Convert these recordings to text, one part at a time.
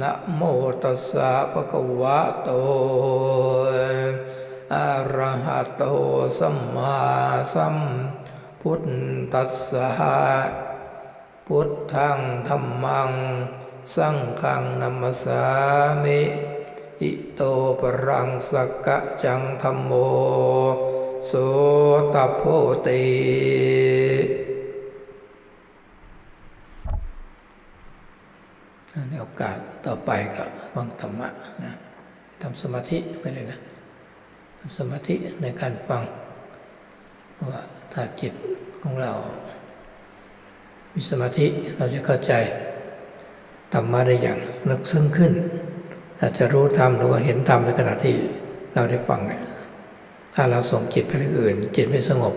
นะโมตัสสะภะคะวะโตอะระหะโตสัมมาสัมพุทธัสสะพุทธังธรรมัง สังฆังนัมสสามิอิโตปรังสกกะจังธรรมโมโสตโพติในโอกาสต่อ ไปก็ฟังธรรมะนะทำสมาธิไปเลยนะทำสมาธิในการฟังว่าถ้าจิตของเรา มีสมาธิเราจะเข้าใจธรรมะได้อย่างลึกซึ้งขึ้น อาจจะรู้ธรรมหรือว่าเห็นธรรมในขณะที่เราได้ฟังเนี่ยถ้าเราส่งจิตไปเรื่องอื่น จิตไม่สงบ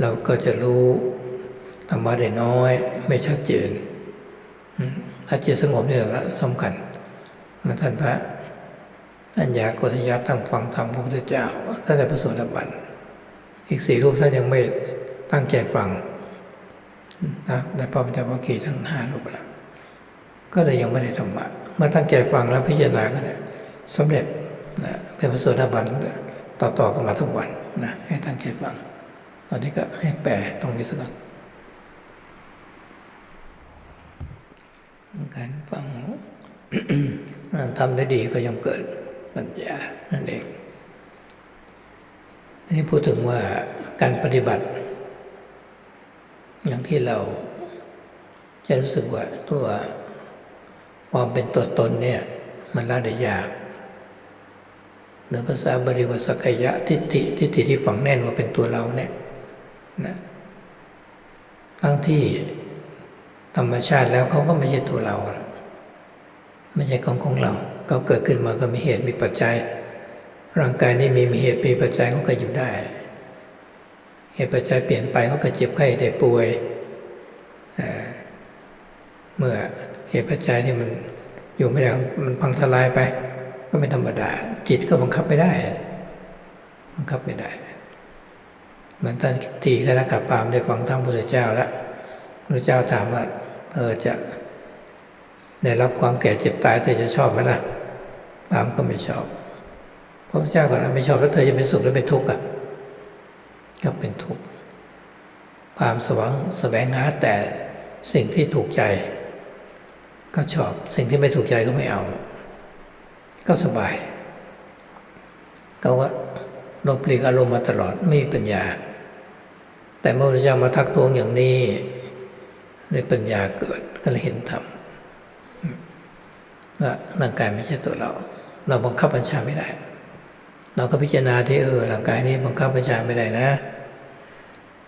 เราก็จะรู้ธรรมะได้น้อย ไม่ชัดเจนอืม ถ้าจิตสงบนี่แหละสำคัญท่านพระท่านยาโกฏยะตั้งฟังธรรมของพระพุทธเจ้าท่านได้ประสวดบันอีกสี่รูปท่านยังไม่ตั้งใจฟังนะในพระปัญจวัคคีย์ทั้งห้ารูปแล้วก็เลยยังไม่ได้ธรรมะเมื่อตั้งใจฟังแล้วพิจารณาก็เนี่ยสำเร็จนะเป็นพระโสดบันต่อๆกันมาทุกวันนะให้ตั้งใจฟัง ตอนนี้ก็ให้แปลตรงนี้สักก่อน การฟังทำได้ดีก็ย่อมเกิดปัญญานั่นเองทีนี้พูดถึงว่าการปฏิบัติ อย่างที่เราจะรู้สึกว่าตัวความเป็นตัวตนเนี่ย มันละได้ยากหรือภาษาบาลีว่าสกยะทิฏฐิทิฏฐิที่ฝังแน่นว่าเป็นตัวเราเนี่ยนะทั้งที่ ธรรมชาติแล้วเขาก็ไม่ใช่ตัวเราไม่ใช่ของของเราเขาเกิดขึ้นมาก็มีเหตุมีปัจจัย ร่างกายนี้มีมีเหตุมีปัจจัยเขาก็อยู่ได้ เหตุปัจจัยเปลี่ยนไปเขาก็เจ็บไข้ได้ป่วยเมื่อเหตุปัจจัยที่มันอยู่ไม่ได้มันพังทลายไป ก็ไม่ธรรมดา จิตก็บังคับไม่ได้ บังคับไม่ได้ เหมือนท่านทีคณะกับปามได้ฟังธรรมพระเจ้าแล้ว พระเจ้าถามว่าเธอจะได้รับความแก่เจ็บตายเธอจะชอบไหมล่ะปามก็ไม่ชอบพระเจ้าก็ไม่ชอบแล้วเธอจะเป็นสุขหรือเป็นทุกข์อะก็เป็นทุกข์ความสว่างแสวงหาแต่สิ่งที่ถูกใจ ก็ชอบสิ่งที่ไม่ถูกใจก็ไม่เอา ก็สบายเขาก็ลบหลีกอารมณ์มาตลอดไม่มีปัญญา แต่เมื่อพระเจ้ามาทักท้วงอย่างนี้ ในปัญญาเกิดก็เลยเห็นธรรมว่าร่างกายไม่ใช่ตัวเรา เราบังคับบัญชาไม่ได้ เราก็พิจารณาที่เออร่างกายนี้บังคับบัญชาไม่ได้นะ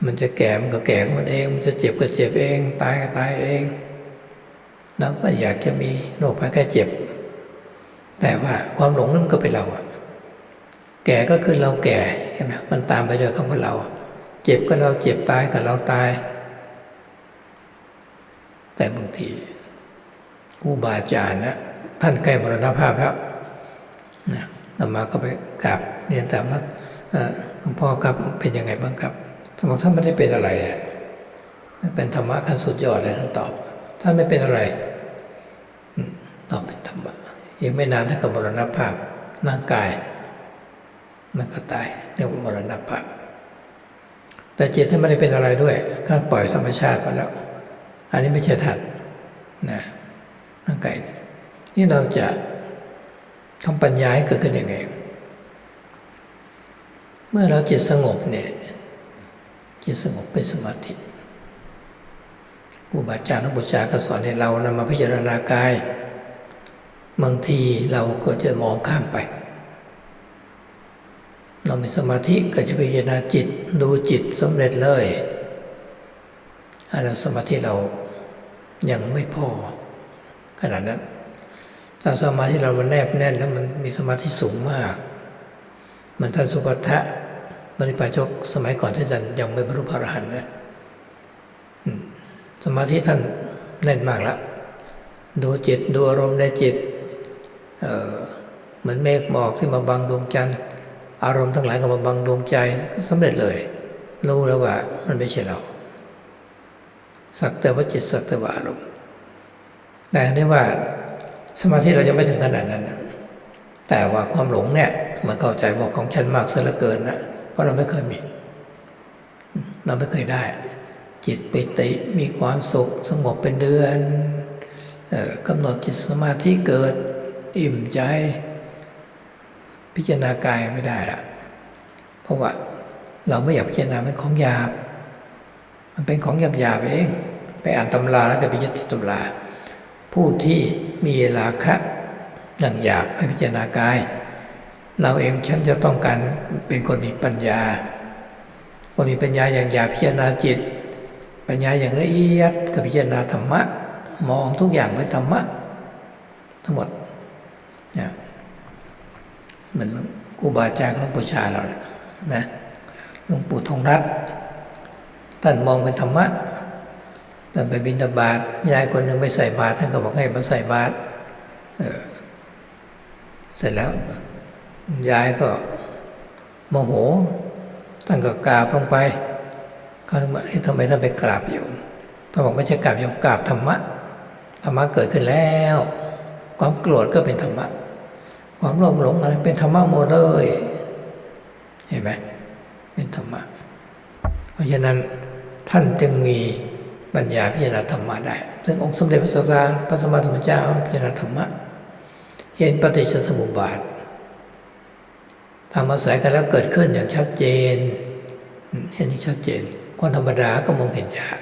มันจะแก่มันก็แก่ของมันเอง มันจะเจ็บก็เจ็บเอง ตายก็ตายเองเราก็อยากจะมีโรคภัยแค่เจ็บ แต่ว่าความหลงนั่นก็เป็นเราอะแก่ก็คือเราแก่ใช่ไหมมันตามไปด้วยคำว่าเรา เจ็บก็เราเจ็บตายก็เราตาย แต่บางทีครูบาอาจารย์นะท่านใกล้มรณภาพแล้วนะนำมาก็ไปกราบเรียนถามว่าหลวงพ่อครับเป็นยังไงบ้างครับท่านบอกท่านไม่ได้เป็นอะไรอะเป็นธรรมะขั้นสุดยอดเลยท่านตอบ ท่านไม่เป็นอะไรตอบเป็นธรรมะยังไม่นานท่านก็มรณภาพร่างกายมันก็ตายเรียกว่ามรณภาพ แต่จิตท่านไม่ได้เป็นอะไรด้วยก็ปล่อยธรรมชาติมาแล้ว อันนี้ไม่ใช่ท่านนะร่างกายนี่เราจะทำปัญญาให้เกิดขึ้นยังไง เมื่อเราจิตสงบเนี่ยจิตสงบเป็นสมาธิครูบาอาจารย์นักบูชาก็สอนให้เรานำมาพิจารณากาย บางทีเราก็จะมองข้ามไป เรามีสมาธิก็จะพิจารณาจิตดูจิตสำเร็จเลย อันนั้นสมาธิเรายังไม่พอขนาดนั้นถ้าสมาธิเรามันแนบแน่นแล้วมันมีสมาธิสูงมากเหมันท่านสุภัทะบริปาชกสมัยก่อนท่านยังไม่บรรลุพระอรหันต์นะสมาธิท่านแน่นมากแล้วดูจิตดูอารมณ์ในจิตเหมือนเมฆหมอกที่มาบังดวงจันทร์อารมณ์ทั้งหลายก็มาบังดวงใจก็สำเร็จเลย รู้แล้วว่ามันไม่ใช่เรา สักแต่ว่าจิตสักแต่ว่าอารมณ์แต่นี่ว่าสมาธิเรายังไม่ถึงขนาดนั้นนะแต่ว่าความหลงเนี่ยมันเข้าใจว่าของฉันมากเสียเหลือเกินนะเพราะเราไม่เคยมี เราไม่เคยได้ จิตปิติมีความสุขสงบเป็นเดือนออกำหนดจิตสมาธิเกิด อิ่มใจ พิจารณากายไม่ได้ละเพราะว่าเราไม่อยากพิจารณาเป็นของหยาบ มันเป็นของหยาบหยาบๆเอง ไปอ่านตำราแล้วก็ไปยึดที่ตำรา ผู้ที่มีราคะอย่างหยาบให้พิจารณากาย เราเองฉันจะต้องการเป็นคนมีปัญญา คนมีปัญญาอย่างหยาบพิจารณาจิต ปัญญาอย่างละเอียดก็พิจารณาธรรมะ มองทุกอย่างเป็นธรรมะ ทั้งหมดเนี่ยเหมือนครูบาอาจารย์ของหลวงปู่ชาเราเนี่ยนะหลวงปู่ทองรัตน์ ท่านมองเป็นธรรมะท่านไปบิณฑบาตยายคนหนึ่งไม่ใส่บาตรท่านก็บอกให้มาใส่บาตรเเสร็จแล้ว ยายก็โมโหท่านก็กราบลงไปเขาถึงบอกทำไมท่านไปกราบโยมท่านบอกไม่ใช่กราบโยมกราบธรรมะธรรมะเกิดขึ้นแล้ว ความโกรธก็เป็นธรรมะ ความโลภหลงอะไรเป็นธรรมะหมดเลย เห็นไหมเป็นธรรมะ เพราะฉะนั้น ท่านจึงมีปัญญาพิจารณาธรรมะได้ ซึ่งองค์สมเด็จพระสัสดาพระสมมาสัมพุทธเจ้าพิจารณาธรรมะ เห็นปฏิจจสมุปบาททำอาศัยกันแล้วเกิดขึ้นอย่างชัดเจนเห็นอย่างชัดเจน คนธรรมดาก็มองเห็นยาก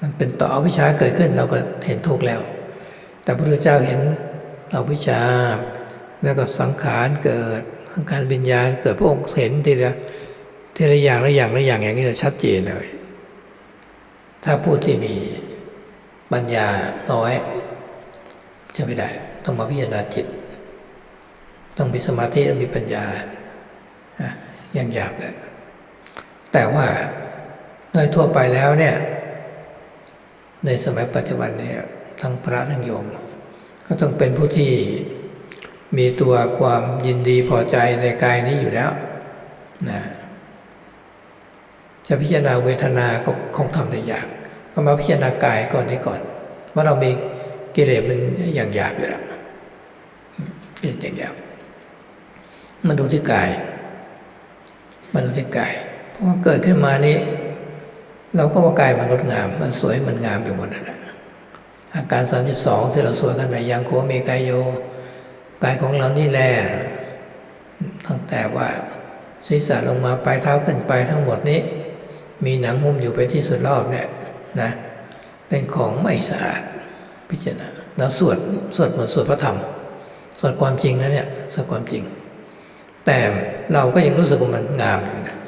มันเป็นต่ออวิชชาเกิดขึ้นเราก็เห็นทุกข์แล้ว แต่พระพุทธเจ้าเห็นอวิชชาแล้วก็สังขารเกิดสังขารวิญญาณเกิดพระองค์เห็นทีละทีละอย่างละอย่างละอย่างอย่างนี้จะชัดเจนเลย ถ้าผู้ที่มีปัญญาน้อยจะไม่ได้ ต้องมาพิจารณาจิต ต้องมีสมาธิต้องมีปัญญาอย่างหยาบเลยแต่ว่าโดยทั่วไปแล้วเนี่ย ในสมัยปัจจุบันเนี่ยทั้งพระทั้งโยม ก็ต้องเป็นผู้ที่มีตัวความยินดีพอใจในกายนี้อยู่แล้วนะจะพิจารณาเวทนาก็คงทำได้ยาก ก็มาพิจารณากายก่อนนี้ก่อนว่าเรามีกิเลสมันอย่างหยาบอยู่แล้วเป็นอย่างหยาบมาดูที่กายมาดูที่กายเพราะว่าเกิดขึ้นมานี้ เราก็ว่ากายมันงดงาม มันสวยมันงามไปหมดนะอาการ32ที่เราสวยกันในยังโคเมกายโยกายของเรานี่แหละตั้งแต่ว่าศีรษะลงมาปลายเท้าขึ้นไปทั้งหมดนี้ มีหนังหุ้มอยู่ไปที่สุดรอบเนี่ย นะเป็นของไม่สะอาดพิจารณาแล้วสวดสวดบทสวดพระธรรม สวดความจริงนะเนี่ยสวดความจริง แต่เราก็ยังรู้สึกว่ามันงามอยู่นะ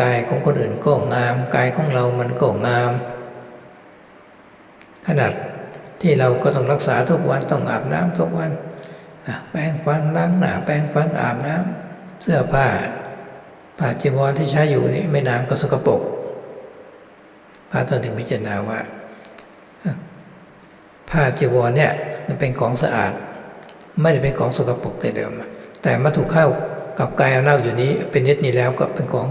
กายของคนอื่นก็งาม กายของเรามันก็งาม ขนาดที่เราก็ต้องรักษาทุกวันต้องอาบน้ำทุกวันแปรงฟันล้างหน้าแปรงฟันอาบน้ำเสื้อผ้าผ้าจีวรที่ใช้อยู่นี่ไม่นานก็สกปรก พระท่านถึงพิจารณาว่า ผ้าจีวรเนี่ยมันเป็นของสะอาด ไม่ได้เป็นของสกปรกแต่เดิม แต่มาถูกเข้ากับกายเอาเน่าอยู่นี้เป็นนิดนี้แล้วก็เป็นของ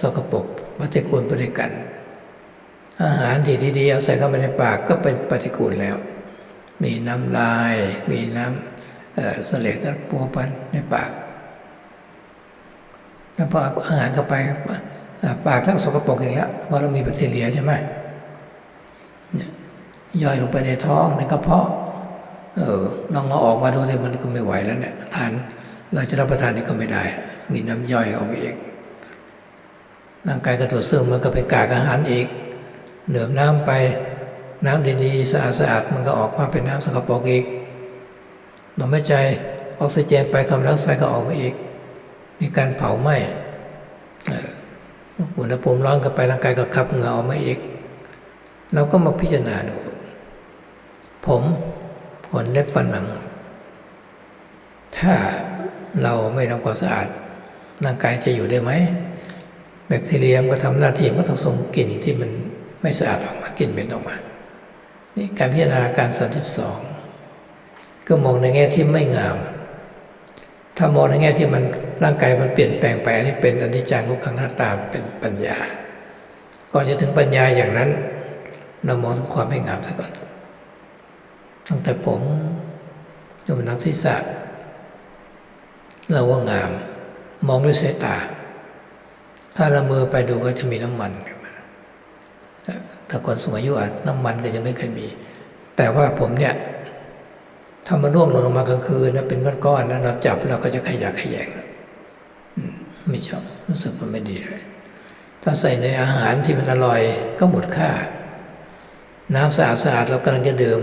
สกปรกปฏิกูลปฏิกัน อาหารที่ดีๆเอาใส่เข้าไปในปากก็เป็นปฏิกูลแล้ว มีน้ำลาย มีน้ำเสลดปัวพันในปาก แล้วพออาหารเข้าไป ปากทั้งสกปรกอีกแล้วเพราะเรามีแบคทีเรียใช่ไหมย่อยลงไปในท้องในกระเพาะ เออลองเอาออกมาดูเนี่ยมันก็ไม่ไหวแล้วเนี่ยทานเราจะรับประทานนี่ก็ไม่ได้ มีน้ำย่อยออกไปอีกร่างกายก็ตัวซึมมันก็เป็นกากอาหารอีกเหนือน้ำไปน้ำดีๆสะอาดสะอาดมันก็ออกมาเป็นน้ำสกปรกอีกลมหายใจออกซิเจนไปคาร์บอนไซก็ออกมาอีกมีการเผาไหม้ อุณหภูมิร้อนเข้าไปร่างกายก็ขับเหงื่อออกมาอีกเราก็มาพิจารณาดู ผมขนเล็บฟันหนัง ถ้าเราไม่ทำความสะอาด ร่างกายจะอยู่ได้ไหม แบคทีเรียมนก็ทำหน้าที่มันต้องส่งกลิ่นที่มันไม่สะอาดออกมากลิ่นเหม็นออกมา นี่การพิจารณาการสามสิบสองก็มองในแง่ที่ไม่งาม ถ้ามองในแง่ที่มัน ร่างกายมันเปลี่ยนแปลงไปอันนี้เป็นอนิจจังทุกขังหน้าตาเป็นปัญญา ก่อนจะถึงปัญญาอย่างนั้น เรามองถึงความไม่งามซะก่อน ตั้งแต่ผมจนถึงนักศีรษะเราว่างาม มองด้วยสายตา ถ้าเรามือไปดูก็จะมีน้ำมันขึ้นมาถ้าคนสูงอายุอาจน้ำมันก็จะไม่เคยมี แต่ว่าผมเนี่ยถ้ามันร่วงหล่นลงมากลางคืนนะเป็นก้อนๆนะเราจับเราก็จะขยักขยง ไม่ชอบรู้สึกมันไม่ดีเลย ถ้าใส่ในอาหารที่มันอร่อยก็หมดค่า น้ำสะอาดสะอาดเรากำลังจะดื่ม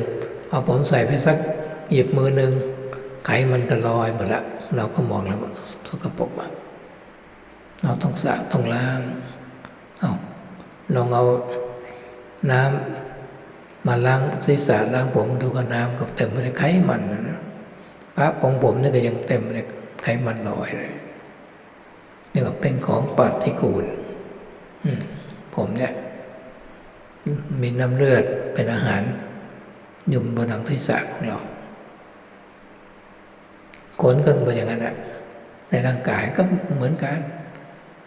เอาผมใส่ไปสักหยิบมือหนึ่งไขมันก็ลอยหมดละ เราก็มองแล้วว่าสกปรกมากเราต้องสะต้องล้างเอาลองเอาน้ำมาล้างศีรษะล้างผมดูก็น้ำก็เต็มไปด้วยไขมันนะพระองผมนี่ก็ยังเต็มไปด้วยไขมันลอยเลย เนี่ก็เป็นของปฏิกูลผมเนี่ยมีน้ำเลือดเป็นอาหารอยู่บนหนังศีรษะของเราขนก็เป็นอย่างนั้นแหละในร่างกายก็เหมือนกัน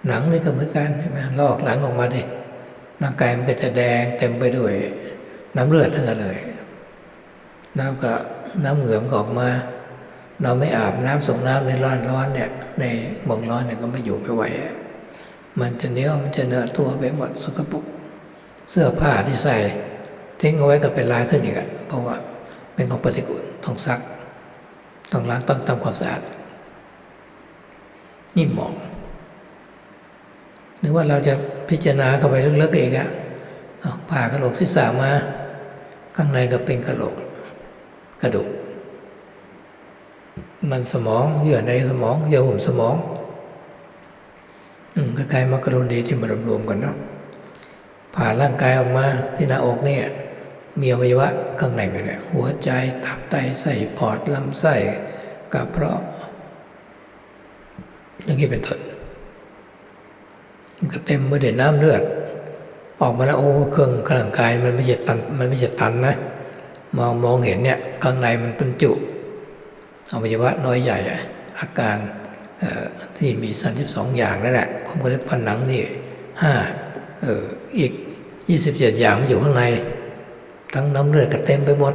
หนังนี่ก็เหมือนกันใช่ไหมลอกหลังออกมาดิร่างกายมันก็จะแดงเต็มไปด้วย น้ำเลือดทั้งนั้นเลย น้ำก็น้ำเหงื่อมันก็ออกมา เราไม่อาบน้ำส่งน้ำในร้อนร้อนเนี่ยในบ่งร้อนเนี่ยก็ไม่อยู่ไม่ไหวมันจะเนี้ยมันจะเนื้อตัวไปหมดสกปรกเสื้อผ้าที่ใส่ทิ้งเอาไว้ก็เป็นลายขึ้นอีกอะเพราะว่าเป็นของปฏิกูลต้องซัก ต้องล้างต้องทำความสะอาดนี่มองหรือว่าเราจะพิจารณาเข้าไปลึกๆอีกอะผ่ากระโหลกที่สามมา ข้างในก็เป็นกระโหลกกระดูก มันสมองเยื่อในสมองเยื่อหุ้มสมองอืมคล้ายๆมักกะโรนีที่มารวมๆกันเนาะผ่าร่างกายออกมาที่หน้าอกเนี่ยมีอวัยวะข้างในไปเนี่ยหัวใจตับไตไส้ปอดลำไส้กระเพาะอย่างนี้เป็นต้นมันก็เต็มไปด้วยน้ำเลือด ออกมาแล้วโอ้เครื่องร่างกายมันไม่ใช่ตันมันไม่ใช่ตันนะ มองมองเห็นเนี่ยข้างในมันเป็นจุ อวัยวะน้อยใหญ่อะอาการที่มีสามสิบสองอย่างนั่นแหละผมก็เลยฟันหนังนี่ห้าเอออีกยี่สิบเจ็ดอย่างมันอยู่ข้างใน ทั้งน้ำเลือดก็เต็มไปหมด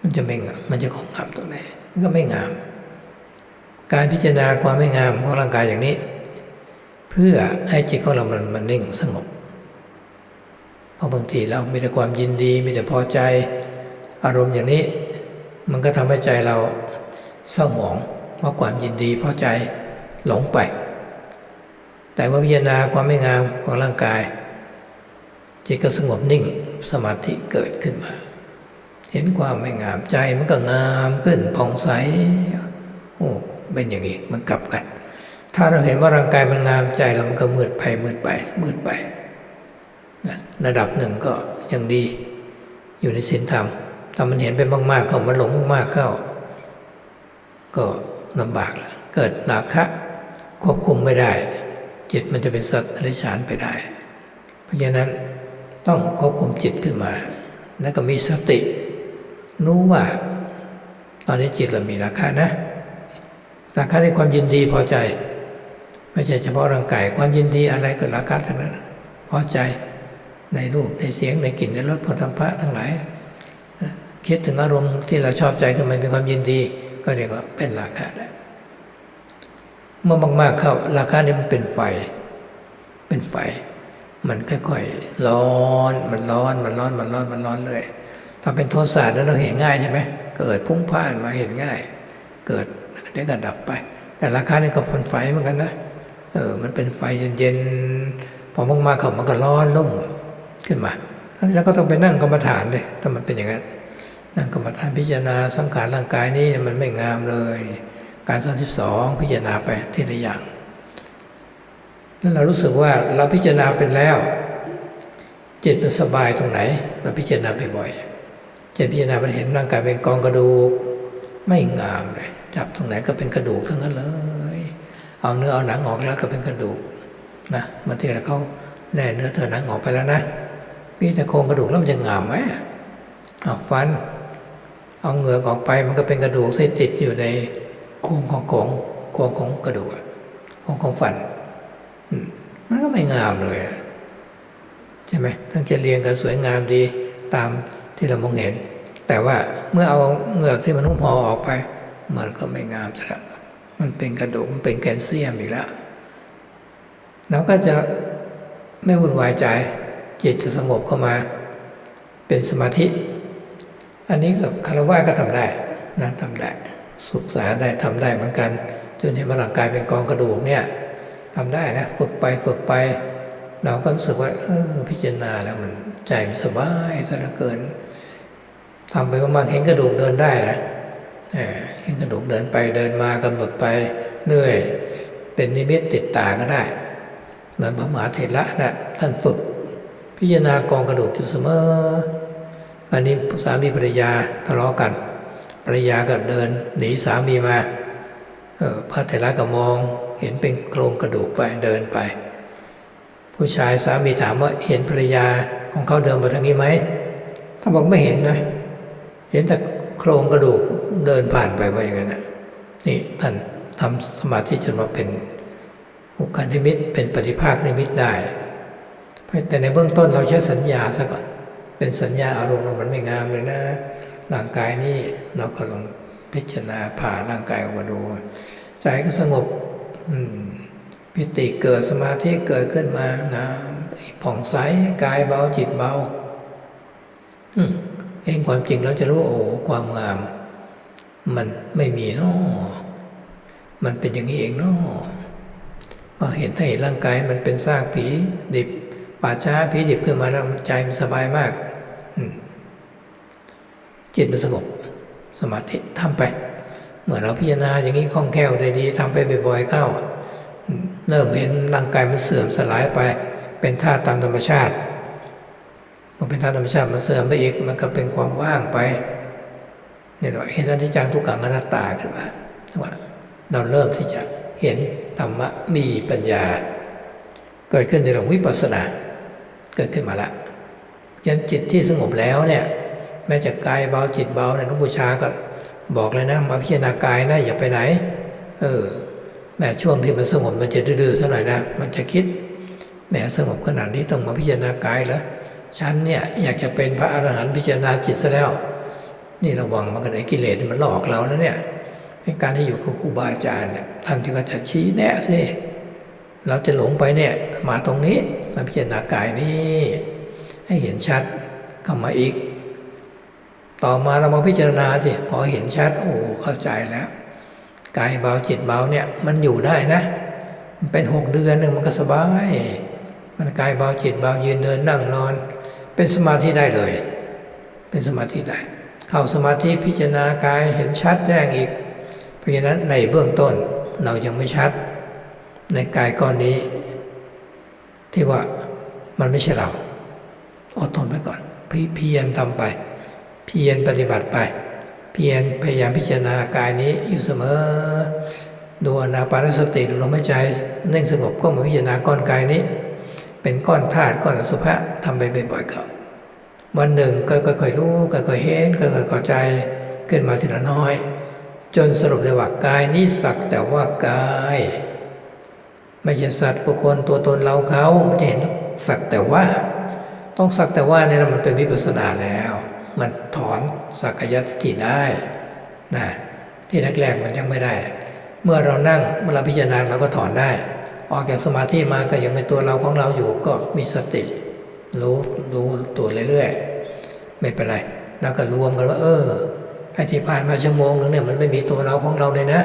มันจะไม่งามมันจะของงามตรงไหนมันก็ไม่งาม การพิจารณาความไม่งามของร่างกายอย่างนี้ เพื่อให้จิตของเรามันมันนิ่งสงบเพราะบางทีเรามีแต่ความยินดีมีแต่พอใจอารมณ์อย่างนี้ มันก็ทำให้ใจเราเศร้าหมองเพราะความยินดีพอใจหลงไป แต่เมื่อพิจารณาความไม่งามของร่างกาย จิตก็สงบนิ่งสมาธิเกิดขึ้นมา เห็นความไม่งามใจมันก็งามขึ้นผ่องใสโอ้เป็นอย่างนี้มันกลับกัน ถ้าเราเห็นว่าร่างกายมันงามใจเรามันก็มืดไปมืดไปมืดไปนะระดับหนึ่งก็ยังดีอยู่ในศีลธรรม ถ้ามันเห็นไปมากๆเข้ามันหลงมากเข้า ก็ลำบากละเกิดราคะควบคุมไม่ได้ จิตมันจะเป็นสัตว์อริชานไปได้ เพราะฉะนั้นต้องควบคุมจิตขึ้นมา แล้วก็มีสติ รู้ว่า ตอนนี้จิตเรามีราคานะ ราคาในความยินดีพอใจ ไม่ใช่เฉพาะร่างกายความยินดีอะไรก็ราคาทั้งนั้น พอใจในรูปในเสียงในกลิ่นในรสผลิตภัณฑ์ทั้งหลาย คิดถึงอารมณ์ที่เราชอบใจขึ้นมาเป็นความยินดี ก็เรียกว่าเป็นราคาได้เมื่อมากๆเข้าราคานี้มันเป็นไฟ เป็นไฟ มันค่อยๆร้อนมันร้อนมันร้อนมันร้อนมันร้อนเลยถ้าเป็นโทสะนั้นเราเห็นง่ายใช่ไหมเกิดพุ่งพ่านมาเห็นง่าย เกิดเดี๋ยวก็ดับไป แต่ราคานี่ก็ฟันไฟเหมือนกันนะเออมันเป็นไฟเย็นๆพอมากๆเข้ามันก็ร้อนลุ่มขึ้นมาอันนี้เราก็ต้องไปนั่งกรรมฐานเลยถ้ามันเป็นอย่างนั้น นั่งกรรมฐานพิจารณาสังขารร่างกายนี้มันไม่งามเลย การสอนที่สองพิจารณาไปทีละอย่างแล้วเรารู้สึกว่าเราพิจารณาเป็นแล้ว จิตมันสบายตรงไหน เราพิจารณาไปบ่อยๆจะพิจารณาไปเห็นร่างกายเป็นกองกระดูก ไม่งามเลยจับตรงไหนก็เป็นกระดูกทั้งนั้นเลย เอาเนื้อเอาหนังออกแล้วก็เป็นกระดูกนะบางทีเราเขาแล่เนื้อเธอหนังออกไปแล้วนะมีแต่โครงกระดูกแล้วมันจะงามไหมเอาฟัน เอาเหงือกออกไปมันก็เป็นกระดูกที่ติดอยู่ในโครงของของโครงของกระดูกอะโครงของฟันมันก็ไม่งามเลยใช่ไหมทั้งจะเรียงกันสวยงามดีตามที่เรามองเห็น แต่ว่าเมื่อเอาเหงือกที่มันหุ้มห่อออกไป มันก็ไม่งามซะละมันเป็นกระดูกมันเป็นแคลเซียมอีกแล้วเราก็จะไม่วุ่นวายใจจิตจะสงบเข้ามา เป็นสมาธิ อันนี้กับคารวะก็ทำได้นะทำได้ ศึกษาได้ทำได้เหมือนกัน จนเห็นว่าร่างกายเป็นกองกระดูกเนี่ยทำได้นะฝึกไปฝึกไป เราก็รู้สึกว่าเออพิจารณาแล้วมันใจมันสบายซะเหลือเกินทำไปมากๆเห็นกระดูกเดินได้นะเห็นกระดูกเดินไปเดินมากำหนดไปเรื่อย เป็นนิมิตติดตาก็ได้เหมือนพระมหาเถระนะท่านฝึก พิจารณากองกระดูกอยู่เสมอ อันนี้สามีภรรยาทะเลาะกันภรรยาก็เดิน หนีสามีมาออพระเถระก็มองเห็นเป็นโครงกระดูกไปเดินไป ผู้ชายสามีถามว่าเห็นภรรยาของเขาเดินมาทางนี้ไหมถ้าบอกไม่เห็นนะ เห็นแต่โครงกระดูกเดินผ่านไปว่าอย่างนั้นนะนี่ท่านทำสมาธิจนมาเป็นอุกานิมิตเป็นปฏิภาคนิมิตได้แต่ในเบื้องต้นเราใช้สัญญาซะก่อน เป็นสัญญาอารมณ์มันไม่งามเลยนะ ร่างกายนี่เราก็ลองพิจารณาผ่าร่างกายออกมาดู ใจก็สงบอืมปิติเกิดสมาธิเกิดขึ้นมางามผ่องใสกายเบาจิตเบาอเองความจริงเราจะรู้โอ้ความงาม มันไม่มีเนาะมันเป็นอย่างนี้เองเนาะพอเห็นถ้าเห็นร่างกายมันเป็นซากผีดิบ ป่าช้าผีดิบขึ้นมาแล้วใจมันสบายมากจิตมันสงบสมาธิทำไป เมื่อเราพิจารณาอย่างนี้คล่องแคล่วได้ดีทำไปบ่อยๆเข้าเริ่มเห็นร่างกายมันเสื่อมสลายไป เป็นธาตุตามธรรมชาติมื่อเป็นธาตุธรรมชาติมันเสื่อมไปอีกมันก็เป็นความว่างไปเนี่ยเราเห็นอนิจจังทุกขังอนัตตาขึ้นมาว่าเราเริ่มที่จะเห็นธรรมะมีปัญญา เกิดขึ้นในหลวงวิปัสสนา เกิดขึ้นมาละยันจิตที่สงบแล้วเนี่ยแม้จะกายเบาจิตเบาเนี่ยหลวงปู่ชาก็บอกเลยนะมาพิจารณากายนะอย่าไปไหน เออแม้ช่วงที่มันสงบมันจะดื้อๆสักหน่อยนะมันจะคิดแม้สงบขนาดนี้ต้องมาพิจารณากายเหรอฉันเนี่ยอยากจะเป็นพระอรหันต์พิจารณาจิตซะแล้ว นี่ระวังมันกันไอ้กิเลสมันหลอกเรานะเนี่ยในการที่อยู่กับครูบาอาจารย์เนี่ยท่านที่ก็จะชี้แนะสิเราจะหลงไปเนี่ยมาตรงนี้ มาพิจารณากายนี้ ให้เห็นชัดเข้ามาอีก ต่อมาเรามาพิจารณาสิพอเห็นชัดโอ้เข้าใจแล้วกายเบาจิตเบาเนี่ยมันอยู่ได้นะ มันเป็นหกเดือนหนึ่งมันก็สบาย มันกายเบาจิตเบายืนเดินนั่งนอน เป็นสมาธิได้เลย เป็นสมาธิได้ เข้าสมาธิพิจารณากายเห็นชัดแจ้งอีก เพราะฉะนั้นในเบื้องต้นเรายังไม่ชัด ในกายก้อนนี้ ที่ว่ามันไม่ใช่เราอดทนไปก่อนพเพียรทำไป เพียรปฏิบัติไป เพียรพยายามพิจารณากายนี้อยู่เสมอ ดูอนาปานสติดูลมหายใจนิ่งสงบก็มาพิจารณาก้อนกายนี้ เป็นก้อนธาตุก้อนอสุภะทำไปบ่อยๆครับวันหนึ่งก็ค่อยๆรู้ค่อยๆเห็นค่อยๆเข้าใจขึ้นมาทีละน้อย จนสรุปได้ว่ากายนี้สักแต่ว่ากาย ไม่ใช่สัตว์บุคคลตัวตนเราเขาไม่เห็นสักแต่ว่า ต้องสักแต่ว่าเนี่ยมันเป็นวิปัสสนาแล้ว มันถอนสักยทิฏฐิได้นะที่แรกๆมันยังไม่ได้ เมื่อเรานั่งเมื่อเราพิจารณาเราก็ถอนได้ ออกจากสมาธิมาก็ยังเป็นตัวเราของเราอยู่ก็มีสติ รู้รู้ตัวเรื่อยๆไม่เป็นไรแล้วก็รวมกันว่า เออไอ้ที่ผ่านมาชั่วโมงนึงเนี่ยมันไม่มีตัวเราของเราเลยนะ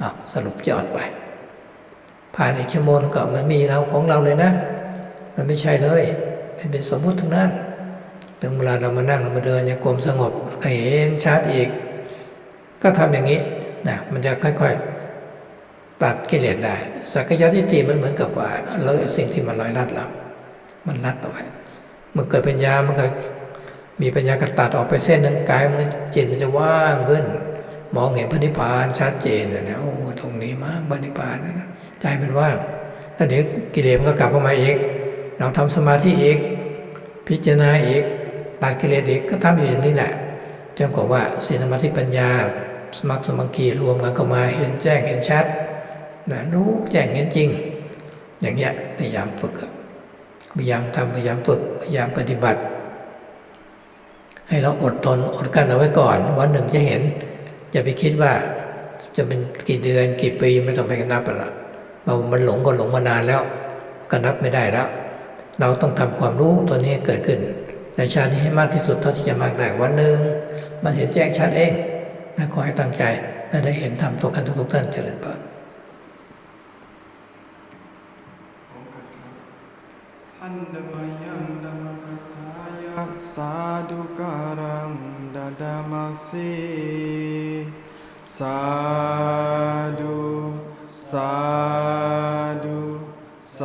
อ้าวสรุปยอดไป ผ่านอีกชั่วโมงก็มันมีเราของเราเลยนะ มันไม่ใช่เลยมันเป็นสมมุติทั้งนั้นถึงเวลาเรามานั่งเรามาเดินอย่างกลมสงบก็เห็นชัดอีก ก็ทำอย่างนี้นะมันจะค่อยๆ ตัดกิเลสได้ สักยะทิฏฐิมันเหมือนกับว่าแล้วสิ่งที่มันลอยลัดเรามันลัดเอาไว้เมื่อเกิดปัญญามันก็มีปัญญากรตัดออกไปเส้นหนึ่งกายมันจิตมันจะว่างขึ้น มองเห็นพระนิพพานชัดเจนนะนะโอ้ตรงนี้มากพระนิพพานนะ ใจมันว่างแล้วเดี๋ยวกิเลสมันก็กลับมาอีกเราทำสมาธิอีกพิจารณาอีกตัดกิเลสอีกก็ทำอยู่อย่างนี้แหละจนกว่าว่าศีลสมาธิปัญญา สมัครสมัคคีรวมกันเข้ามาเห็นแจ้งเห็นชัดนะรู้แจ้งเห็นจริง อย่างเงี้ยพยายามฝึกพยายามทำพยายามฝึกพยายามปฏิบัติ ให้เราอดทนอดกันเอาไว้ก่อน วันหนึ่งจะเห็นอย่าไปคิดว่าจะเป็นกี่เดือนกี่ปีไม่ต้องไปนับละ เรามันหลงก็หลงมานานแล้วก็นับไม่ได้แล้ว เราต้องทำความรู้ตัวนี้เกิดขึ้น ในชาตินี้ให้มากที่สุดเท่าที่จะมากได้วันหนึ่งมันเห็นแจ้งชัดเองนะขอให้ตั้งใจและได้เห็นธรรมทุกกันทุกๆท่านเจริญพรอันดมยังดมกัตถายะสาธุการังดาดามาสีสา ธุส